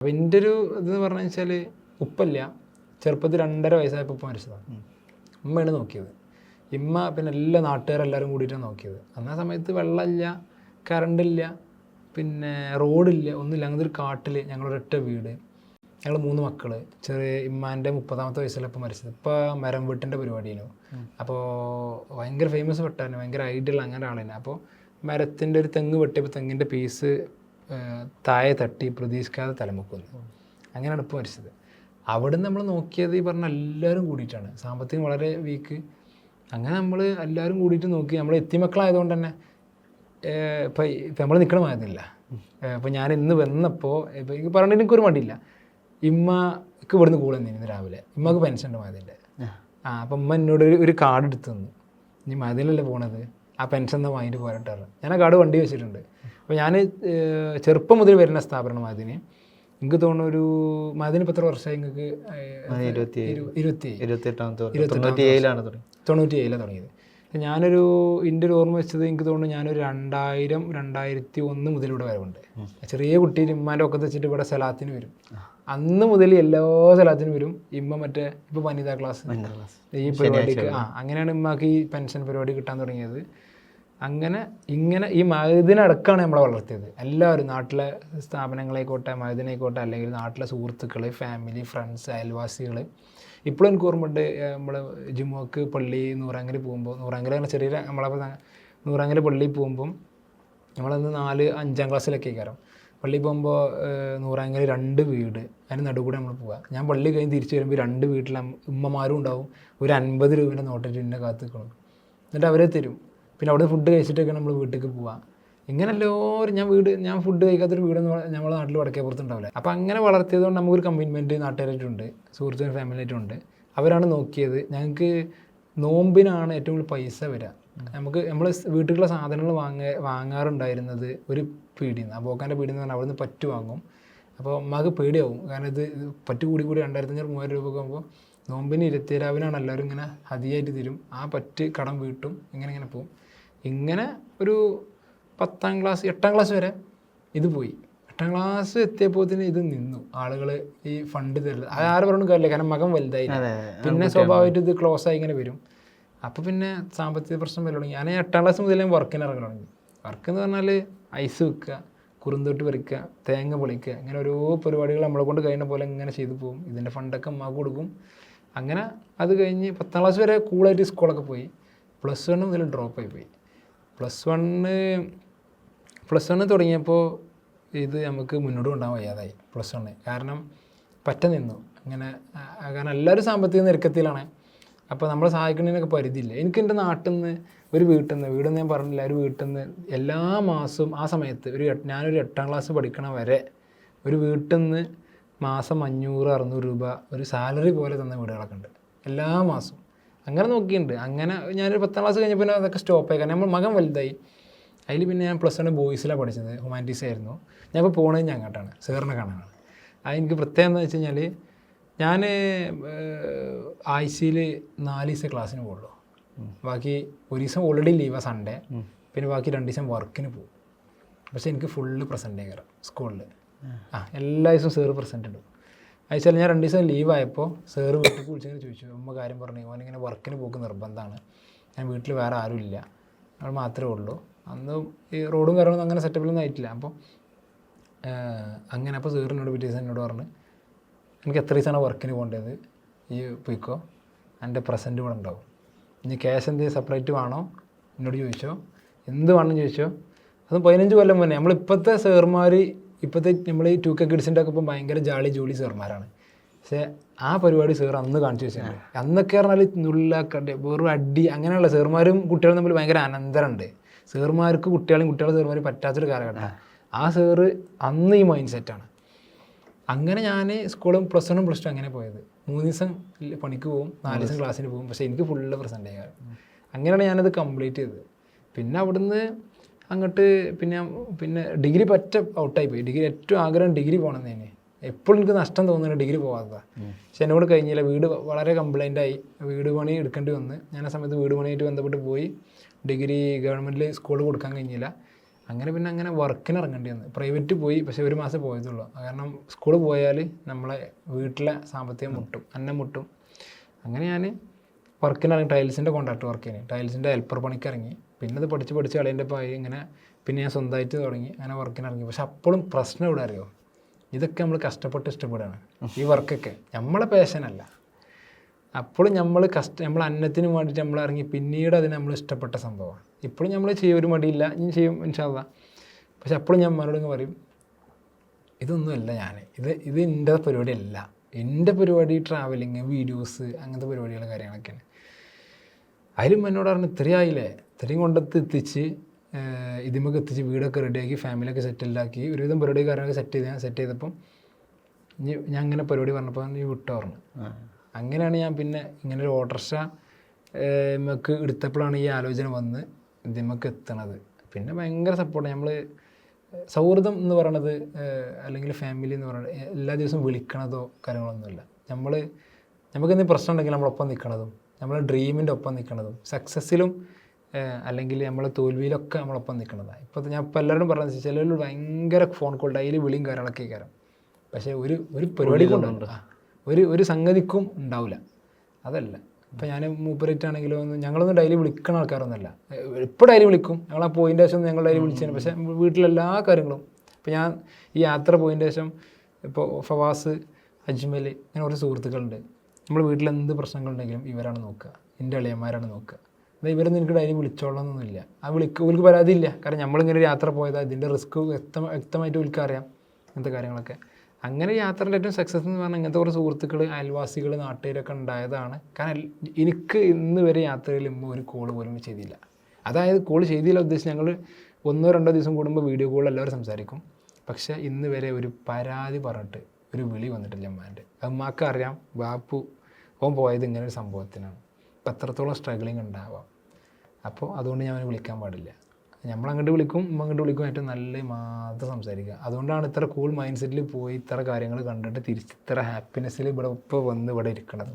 അപ്പോൾ എന്റെ ഒരു ഇതെന്ന് പറഞ്ഞു വെച്ചാൽ ഉപ്പല്ല. ചെറുപ്പത്തിൽ രണ്ടര വയസ്സായപ്പോൾ ഉപ്പ മരിച്ചതാണ്. ഉമ്മയാണ് നോക്കിയത്. ഇമ്മ പിന്നെ എല്ലാ നാട്ടുകാരെല്ലാവരും കൂടിയിട്ടാണ് നോക്കിയത്. അന്ന് ആ സമയത്ത് വെള്ളമില്ല കറണ്ടില്ല പിന്നെ റോഡില്ല ഒന്നുമില്ല. അങ്ങനത്തെ ഒരു കാട്ടിൽ ഞങ്ങളൊരൊറ്റ വീട്. ഞങ്ങൾ മൂന്ന് മക്കൾ ചെറിയ ഇമ്മാന്റെ മുപ്പതാമത്തെ വയസ്സിലപ്പോൾ മരിച്ചത്. ഇപ്പോൾ മരം വീട്ടിന്റെ പരിപാടിയാണ്. അപ്പോൾ ഭയങ്കര ഫേമസ് വെട്ടാണ്. ഭയങ്കര ഐഡിയൽ അങ്ങനെ ആളാണ് അപ്പോൾ മരത്തിന്റെ ഒരു തെങ്ങ് വെട്ടിയപ്പോൾ തെങ്ങിന്റെ പീസ് താഴെ തട്ടി പ്രതീക്ഷിക്കാതെ തലമുക്കുന്നു. അങ്ങനെയാണ് ഇപ്പോൾ മരിച്ചത്. അവിടെ നമ്മൾ നോക്കിയത് ഈ പറഞ്ഞ എല്ലാവരും കൂടിയിട്ടാണ്. സാമ്പത്തികം വളരെ വീക്ക് അങ്ങനെ നമ്മൾ എല്ലാവരും കൂടിയിട്ട് നോക്കി. നമ്മൾ എത്തിമക്കളായതുകൊണ്ട് തന്നെ ഇപ്പം ഇപ്പം നമ്മൾ നിൽക്കണമായിരുന്നില്ല അപ്പോൾ ഇപ്പം ഞാൻ ഇന്ന് വന്നപ്പോൾ ഇപ്പം എനിക്ക് പറഞ്ഞിട്ട് എനിക്കൊരു മടിയില്ല. ഇമ്മക്ക് ഇവിടുന്ന് കൂടെ നിന്നിരുന്നു രാവിലെ. ഇമ്മക്ക് പെൻഷൻ ഉണ്ട് മതിന്റെ ആ. അപ്പം ഉമ്മ എന്നോട് ഒരു- കാർഡ് എടുത്തു തന്നു. ഇനി മതിലല്ലേ പോണത്. ആ പെൻഷൻ എന്നാ വാങ്ങിയിട്ട് പോരട്ടാറ് ഞാൻ ആ കാർഡ് വണ്ടി വെച്ചിട്ടുണ്ട്. അപ്പോൾ ഞാൻ ചെറുപ്പം മുതൽ വരുന്ന സ്ഥാപനമാണ് അതിന് എനിക്ക് തോന്നുന്നു ഒരു മതിന് ഇപ്പം എത്ര വർഷമായി നിങ്ങൾക്ക് തൊണ്ണൂറ്റി ഏഴിലാണ് തുടങ്ങിയത്. ഞാനൊരു എന്റെ ഒരു ഓർമ്മ വെച്ചത് എനിക്ക് തോന്നുന്നു ഞാനൊരു രണ്ടായിരം രണ്ടായിരത്തി ഒന്ന് മുതൽ ഇവിടെ വരവുണ്ട്. ചെറിയ കുട്ടി ഇമ്മാന്റെ ഒക്കെ വെച്ചിട്ട് ഇവിടെ സ്ഥലത്തിന് വരും. അന്ന് മുതൽ എല്ലാ സ്ഥലത്തിനും വരും. ഇമ്മ മറ്റേ ഇപ്പോൾ വനിതാ ക്ലാസ്. ഈ പരിപാടിക്ക് ആ അങ്ങനെയാണ് ഇമ്മക്ക് ഈ പെൻഷൻ പരിപാടി കിട്ടാൻ തുടങ്ങിയത്. അങ്ങനെ ഇങ്ങനെ ഈ മഴുതിനടക്കാണ് നമ്മളെ വളർത്തിയത്. എല്ലാവരും നാട്ടിലെ സ്ഥാപനങ്ങളായിക്കോട്ടെ മഹദിനെക്കോട്ടെ അല്ലെങ്കിൽ നാട്ടിലെ സുഹൃത്തുക്കൾ ഫാമിലി ഫ്രണ്ട്സ് അയൽവാസികൾ ഇപ്പോഴും എനിക്ക് ഓർമ്മയുണ്ട് നമ്മൾ ജിമ്മോക്ക് പള്ളി നൂറാങ്കൽ പോകുമ്പോൾ നൂറാങ്കൽ അങ്ങനെ ചെറിയ നമ്മളെ നൂറാങ്കൽ പള്ളിയിൽ പോകുമ്പം നമ്മളന്ന് നാല് അഞ്ചാം ക്ലാസ്സിലൊക്കെ കയറും പള്ളി പോകുമ്പോൾ നൂറാങ്കൽ രണ്ട് വീട് അതിന് നടുകൂടെ നമ്മൾ പോവുക ഞാൻ പള്ളി കഴിഞ്ഞ് തിരിച്ച് വരുമ്പോൾ രണ്ട് വീട്ടിൽ ഉമ്മമാരും ഉണ്ടാവും ഒരു അൻപത് രൂപേന്റെ നോട്ടിട്ട് എന്നെ കാത്തു എന്നിട്ട് അവരെ തരും. പിന്നെ അവിടെ ഫുഡ് കഴിച്ചിട്ടൊക്കെ നമ്മൾ വീട്ടിലേക്ക് പോവാം. ഇങ്ങനെ എല്ലാവരും ഞാൻ വീട് ഞാൻ ഫുഡ് കഴിക്കാത്തൊരു വീട് നമ്മുടെ നാട്ടിൽ വടക്കേ ഉണ്ടാവില്ല അപ്പോൾ അങ്ങനെ വളർത്തിയത് കൊണ്ട് നമുക്കൊരു കമ്മിറ്റ്മെന്റ് നാട്ടുകാരായിട്ടുണ്ട് സുഹൃത്തുക്കളും ഫാമിലിയായിട്ടുണ്ട് അവരാണ് നോക്കിയത്. ഞങ്ങൾക്ക് നോമ്പിനാണ് ഏറ്റവും കൂടുതൽ പൈസ വരിക നമുക്ക് നമ്മൾ വീട്ടിലുള്ള സാധനങ്ങൾ വാങ്ങ വാങ്ങാറുണ്ടായിരുന്നത് ഒരു പീടിയിൽ നിന്ന് അബോക്കാന്റെ പീടിയിൽ നിന്ന് പറഞ്ഞാൽ അവിടെ നിന്ന് പറ്റ് വാങ്ങും. അപ്പോൾ അമ്മയ്ക്ക് പേടിയാവും. കാരണം ഇത് പറ്റു കൂടി കൂടി രണ്ടായിരത്തി അഞ്ഞൂറ് മൂവായിരം രൂപ ആകുമ്പോൾ നോമ്പിന് ഇരുപത്തിരാവിനാണ് എല്ലാവരും ഇങ്ങനെ ഹതിയായിട്ട് തരും. ആ പറ്റ് കടം വീട്ടും. ഇങ്ങനെ ഇങ്ങനെ പോകും ഇങ്ങനെ ഒരു പത്താം ക്ലാസ് എട്ടാം ക്ലാസ് വരെ ഇത് പോയി. എട്ടാം ക്ലാസ് എത്തിയപ്പോൾ തന്നെ ഇത് നിന്നു. ആളുകൾ ഈ ഫണ്ട് തരില്ല അത് ആരും പറഞ്ഞു കാര്യമില്ല. കാരണം മകൻ വലുതായി പിന്നെ സ്വാഭാവികമായിട്ട് ഇത് ക്ലോസ് ആയി ഇങ്ങനെ വരും. അപ്പോൾ പിന്നെ സാമ്പത്തിക പ്രശ്നം വരും തുടങ്ങി. ഞാൻ എട്ടാം ക്ലാസ് മുതലേ വർക്കിന് ഇറങ്ങി തുടങ്ങി. വർക്ക് എന്ന് പറഞ്ഞാൽ ഐസ് വെക്കുക കുറുന്തൊട്ട് പറിക്കുക തേങ്ങ പൊളിക്കുക ഇങ്ങനെ ഓരോ പരിപാടികൾ നമ്മളെ കൊണ്ട് കഴിയുന്ന പോലെ ഇങ്ങനെ ചെയ്തു പോകും ഇതിന്റെ ഫണ്ടൊക്കെ അമ്മ കൊടുക്കും. അങ്ങനെ അത് കഴിഞ്ഞ് പത്താം ക്ലാസ് വരെ കൂളായിട്ട് സ്കൂളൊക്കെ പോയി. പ്ലസ് വൺ മുതൽ ഡ്രോപ്പ് ആയി പോയി. പ്ലസ് വണ്ണ് പ്ലസ് വണ്ണ് തുടങ്ങിയപ്പോൾ ഇത് നമുക്ക് മുന്നോട്ട് കൊണ്ടുപോകാൻ വയ്യാതായി പ്ലസ് വണ്ണ് കാരണം പറ്റ നിന്നു. അങ്ങനെ കാരണം എല്ലാവരും സാമ്പത്തിക ഞെരുക്കത്തിലാണ്. അപ്പോൾ നമ്മളെ സഹായിക്കുന്നതിനൊക്കെ പരിധിയില്ല? എനിക്ക് എന്റെ നാട്ടിൽ നിന്ന് ഒരു വീട്ടിൽ നിന്ന് വീടെന്ന് ഞാൻ പറഞ്ഞില്ല ഒരു വീട്ടിൽ നിന്ന് എല്ലാ മാസവും ആ സമയത്ത് ഒരു ഞാനൊരു എട്ടാം ക്ലാസ് പഠിക്കണ വരെ ഒരു വീട്ടിൽ നിന്ന് മാസം അഞ്ഞൂറ് അറുന്നൂറ് രൂപ ഒരു സാലറി പോലെ തന്ന വീടുകളൊക്കെ ഉണ്ട്. എല്ലാ മാസവും. അങ്ങനെ നോക്കിയിട്ടുണ്ട്. അങ്ങനെ ഞാനൊരു പത്താം ക്ലാസ് കഴിഞ്ഞപ്പോൾ പിന്നെ അതൊക്കെ സ്റ്റോപ്പ് ആയി. കാരണം നമ്മൾ മകൻ വലുതായി. അതിൽ പിന്നെ ഞാൻ പ്ലസ് വൺ ബോയ്സിലാണ് പഠിച്ചത്. ഹ്യൂമാനിറ്റീസ് ആയിരുന്നു. ഞാൻ ഇപ്പോൾ പോണത് ഞാൻ അങ്ങോട്ടാണ്. സാറിനെ കാണാനാണ്. അത് എനിക്ക് പ്രത്യേകം എന്താ വെച്ച് കഴിഞ്ഞാൽ ഞാൻ ആഴ്ചയിൽ നാല് ദിവസം ക്ലാസ്സിന് പോകുള്ളൂ ബാക്കി ഒരു ദിവസം ഓൾറെഡി ലീവാണ് സൺഡേ പിന്നെ ബാക്കി രണ്ട് ദിവസം വർക്കിന് പോകും പക്ഷേ എനിക്ക് ഫുള്ള് പ്രസന്റ് കയറാം സ്കൂളിൽ ആ. എല്ലാ ദിവസവും സാറ് പ്രസന്റ് ഉണ്ട് അയച്ചാൽ ഞാൻ രണ്ട് ദിവസം ലീവായപ്പോൾ സാറ് വീട്ടിൽ വിളിച്ചിങ്ങനെ ചോദിച്ചു. ഉമ്മ കാര്യം പറഞ്ഞു ഓനിങ്ങനെ വർക്കിന് പോക്ക് നിർബന്ധമാണ് ഞാൻ വീട്ടിൽ വേറെ ആരും ഇല്ല. ഞങ്ങൾ മാത്രമേ ഉള്ളൂ. അന്ന് ഈ റോഡും കാര്യങ്ങളൊന്നും അങ്ങനെ സെറ്റപ്പിലൊന്നും ആയിട്ടില്ല. അപ്പോൾ അങ്ങനെ അപ്പോൾ സാറിനോട് പിറ്റേ ദിവസം എന്നോട് പറഞ്ഞു എനിക്ക് എത്ര ദിവസമാണ് വർക്കിന് പോകേണ്ടത്? ഈ പോയിക്കോ. എന്റെ പ്രസന്റ് ഇവിടെ ഉണ്ടാവും. ഇനി ക്യാഷ് എന്തെങ്കിലും സെപ്പറേറ്റ് വേണോ? എന്നോട് ചോദിച്ചോ. എന്ത് വേണം ചോദിച്ചോ? അത് പതിനഞ്ച് കൊല്ലം മുന്നേ. നമ്മളിപ്പോഴത്തെ സാറുമാർ ഇപ്പോഴത്തെ നമ്മൾ ഈ ടു കെ കിഡ്സിന്റെ ഒക്കെ ഇപ്പം ഭയങ്കര ജാളി ജോളി സാർമാരാണ്. പക്ഷേ ആ പരിപാടി സാർ അന്ന് കാണിച്ചു വെച്ചിട്ടുണ്ട്. അന്നൊക്കെ പറഞ്ഞാൽ നുള്ളാക്കണ്ട് വെറും അടി അങ്ങനെയുള്ള സാറുമാരും കുട്ടികളും തമ്മിൽ ഭയങ്കര അനന്തരമുണ്ട്. സാറുമാർക്ക് കുട്ടികളും കുട്ടികളും സാറുമാർ പറ്റാത്തൊരു കാലഘട്ടം. ആ സാറ് അന്ന് ഈ മൈൻഡ് സെറ്റാണ് അങ്ങനെ ഞാൻ സ്കൂളും പ്ലസ് വണ്ണും പ്ലസ് ടു അങ്ങനെ പോയത്. മൂന്ന് ദിവസം പണിക്ക് പോകും നാല് ദിവസം ക്ലാസ്സിന് പോകും പക്ഷേ എനിക്ക് ഫുള്ള് പ്രസന്റ് ചെയ്യാറ് അങ്ങനെയാണ് ഞാനത് കംപ്ലീറ്റ് ചെയ്തത്. പിന്നെ അവിടുന്ന് അങ്ങോട്ട് പിന്നെ പിന്നെ ഡിഗ്രി പറ്റ ഔട്ടായി പോയി ഡിഗ്രി ഏറ്റവും ആഗ്രഹം ഡിഗ്രി പോകണം തന്നെ എപ്പോഴും എനിക്ക് നഷ്ടം തോന്നുന്നു ഡിഗ്രി പോകാത്തതാണ് പക്ഷെ എന്നോട് കഴിഞ്ഞില്ല. വീട് വളരെ കംപ്ലൈന്റ് ആയി വീട് പണി എടുക്കേണ്ടി വന്ന്. ഞാൻ ആ സമയത്ത് വീട് പണിയായിട്ട് ബന്ധപ്പെട്ട് പോയി. ഡിഗ്രി ഗവൺമെന്റിൽ സ്കൂളിൽ കൊടുക്കാൻ കഴിഞ്ഞില്ല. അങ്ങനെ പിന്നെ അങ്ങനെ വർക്കിന് ഇറങ്ങേണ്ടി വന്നു. പ്രൈവറ്റ് പോയി പക്ഷേ ഒരു മാസം പോയതുള്ളൂ. കാരണം സ്കൂളിൽ പോയാൽ നമ്മളെ വീട്ടിലെ സാമ്പത്തികം മുട്ടും. അന്നം മുട്ടും. അങ്ങനെ ഞാൻ വർക്കിന് ഇറങ്ങി. ടൈൽസിന്റെ കോൺട്രാക്ട് വർക്ക് ചെയ്യുന്നത് ടൈൽസിന്റെ ഹെൽപ്പർ പണിക്ക് ഇറങ്ങി. പിന്നെ അത് പഠിച്ച് പഠിച്ച് കളിന്റെ പായി ഇങ്ങനെ പിന്നെ ഞാൻ സ്വന്തമായിട്ട് തുടങ്ങി അങ്ങനെ വർക്കിന് ഇറങ്ങി. പക്ഷെ അപ്പോഴും പ്രശ്നം ഇവിടെ അറിയോ? ഇതൊക്കെ നമ്മൾ കഷ്ടപ്പെട്ട് ഇഷ്ടപ്പെടുകയാണ് ഈ വർക്കൊക്കെ നമ്മളെ പേഷനല്ല അപ്പോഴും നമ്മൾ കഷ്ട നമ്മൾ അന്നത്തിന് വേണ്ടിയിട്ട് നമ്മൾ ഇറങ്ങി പിന്നീട് അതിന് നമ്മൾ ഇഷ്ടപ്പെട്ട സംഭവമാണ്. ഇപ്പോഴും നമ്മൾ ചെയ്യും ഒരു മടിയില്ല ഇനി ചെയ്യും ഇൻഷാല്ല പക്ഷെ അപ്പോഴും ഞാൻ മറുപടി പറയും ഇതൊന്നുമല്ല ഞാൻ ഇത് ഇത് എന്റെ പരിപാടിയല്ല. എന്റെ പരിപാടി ട്രാവലിങ് വീഡിയോസ് അങ്ങനത്തെ പരിപാടികളും കാര്യങ്ങളൊക്കെയാണ്. അതിലും എന്നോട് പറഞ്ഞു ഇത്രയായില്ലേ ഇത്രയും കൊണ്ടെത്തി എത്തിച്ച് ഇതിമൊക്കെ എത്തിച്ച് വീടൊക്കെ റെഡിയാക്കി ഫാമിലിയൊക്കെ സെറ്റിലാക്കി ഒരുവിധം പരിപാടി കാര്യങ്ങളൊക്കെ സെറ്റ് ചെയ്ത് ഞാൻ സെറ്റ് ചെയ്തപ്പം ഞാൻ അങ്ങനെ പരിപാടി പറഞ്ഞപ്പോൾ നീ വിട്ടു പറഞ്ഞു. അങ്ങനെയാണ് ഞാൻ പിന്നെ ഇങ്ങനെ ഒരു ഓട്ടർഷ നമുക്ക് എടുത്തപ്പോഴാണ് ഈ ആലോചന വന്ന് ഇതിമൊക്കെ എത്തണത്. പിന്നെ ഭയങ്കര സപ്പോർട്ട് നമ്മൾ സൗഹൃദം എന്ന് പറയണത് അല്ലെങ്കിൽ ഫാമിലി എന്ന് പറയുന്നത് എല്ലാ ദിവസവും വിളിക്കണതോ കാര്യങ്ങളൊന്നുമില്ല. നമ്മൾ നമുക്ക് എന്തെങ്കിലും പ്രശ്നം ഉണ്ടെങ്കിൽ നമ്മളൊപ്പം നിൽക്കണതും നമ്മളെ ഡ്രീമിന്റെ ഒപ്പം നിൽക്കുന്നതും സക്സസ്സിലും അല്ലെങ്കിൽ നമ്മൾ തോൽവിയിലൊക്കെ നമ്മളൊപ്പം നിൽക്കുന്നതാണ് ഇപ്പോൾ ഞാൻ ഇപ്പോൾ എല്ലാവരും പറഞ്ഞത് ചിലർ ഭയങ്കര ഫോൺ കോൾ ഡെയിലി വിളിയും കാര്യങ്ങളൊക്കെ കയറും പക്ഷേ ഒരു ഒരു പരിപാടി കൊണ്ടുണ്ട് ഒരു ഒരു സംഗതിക്കും ഉണ്ടാവില്ല. അതല്ല. ഇപ്പം ഞാൻ മൂപ്പറേറ്റാണെങ്കിലും ഒന്നും ഞങ്ങളൊന്നും ഡെയിലി വിളിക്കുന്ന ആൾക്കാരൊന്നുമല്ല. ഇപ്പോൾ ഡെയിലി വിളിക്കും. ഞങ്ങൾ ആ പോയിന്റെ ശേഷം ഞങ്ങൾ ഡെയിലി വിളിച്ചതിന് പക്ഷേ വീട്ടിലെല്ലാ കാര്യങ്ങളും ഇപ്പം ഞാൻ ഈ യാത്ര പോയിന്റ് ശേഷം ഇപ്പോൾ ഫവാസ് അജ്മൽ അങ്ങനെ കുറച്ച് സുഹൃത്തുക്കളുണ്ട്. നമ്മൾ വീട്ടിൽ എന്ത് പ്രശ്നങ്ങളുണ്ടെങ്കിലും ഇവരാണ് നോക്കുക. എന്റെ ഇളയന്മാരാണ് നോക്കുക. എന്നാൽ ഇവരൊന്നും എനിക്ക് ഡെയിലി വിളിച്ചോളണമെന്നൊന്നുമില്ല ആ വിളിക്ക് ഇവർക്ക് പരാതിയില്ല. കാരണം നമ്മളിങ്ങനെ യാത്ര പോയതാ. ഇതിന്റെ റിസ്ക് വ്യക്തം വ്യക്തമായിട്ട് ഇവർക്ക് അറിയാം. കാര്യങ്ങളൊക്കെ. അങ്ങനെ യാത്രയുടെ ഏറ്റവും സക്സസ് എന്ന് പറഞ്ഞാൽ ഇങ്ങനത്തെ കുറേ സുഹൃത്തുക്കൾ അയൽവാസികൾ നാട്ടുകാരൊക്കെ ഉണ്ടായതാണ്. കാരണം എനിക്ക് ഇന്ന് വരെ യാത്രയിൽ ഇമ്മ ഒരു കോൾ പോലും ചെയ്തില്ല. അതായത് കോൾ ചെയ്തില്ല ഉദ്ദേശിച്ച് ഞങ്ങൾ ഒന്നോ രണ്ടോ ദിവസം കൂടുമ്പോൾ വീഡിയോ കോൾ എല്ലാവരും സംസാരിക്കും. പക്ഷേ ഇന്ന് വരെ ഒരു പരാതി പറഞ്ഞിട്ട് ഒരു വിളി വന്നിട്ടില്ല അമ്മാന്റെ അമ്മയ്ക്ക് അറിയാം. ബാപ്പു ഓൻ പോയത് ഒരു സംഭവത്തിനാണ്. അപ്പം എത്രത്തോളം സ്ട്രഗിളിങ് ഉണ്ടാവാം. അപ്പോൾ അതുകൊണ്ട് ഞാൻ അവനെ വിളിക്കാൻ പാടില്ല. നമ്മൾ അങ്ങോട്ട് വിളിക്കും അങ്ങോട്ട് വിളിക്കും ഏറ്റവും നല്ല മാത്രം സംസാരിക്കുക. അതുകൊണ്ടാണ് ഇത്ര കൂൾ മൈൻഡ് സെറ്റിൽ പോയി ഇത്ര കാര്യങ്ങൾ കണ്ടിട്ട് തിരിച്ച് ഇത്ര ഹാപ്പിനെസ്സിൽ ഇവിടെ ഇപ്പോൾ വന്ന് ഇവിടെ ഇരിക്കണത്.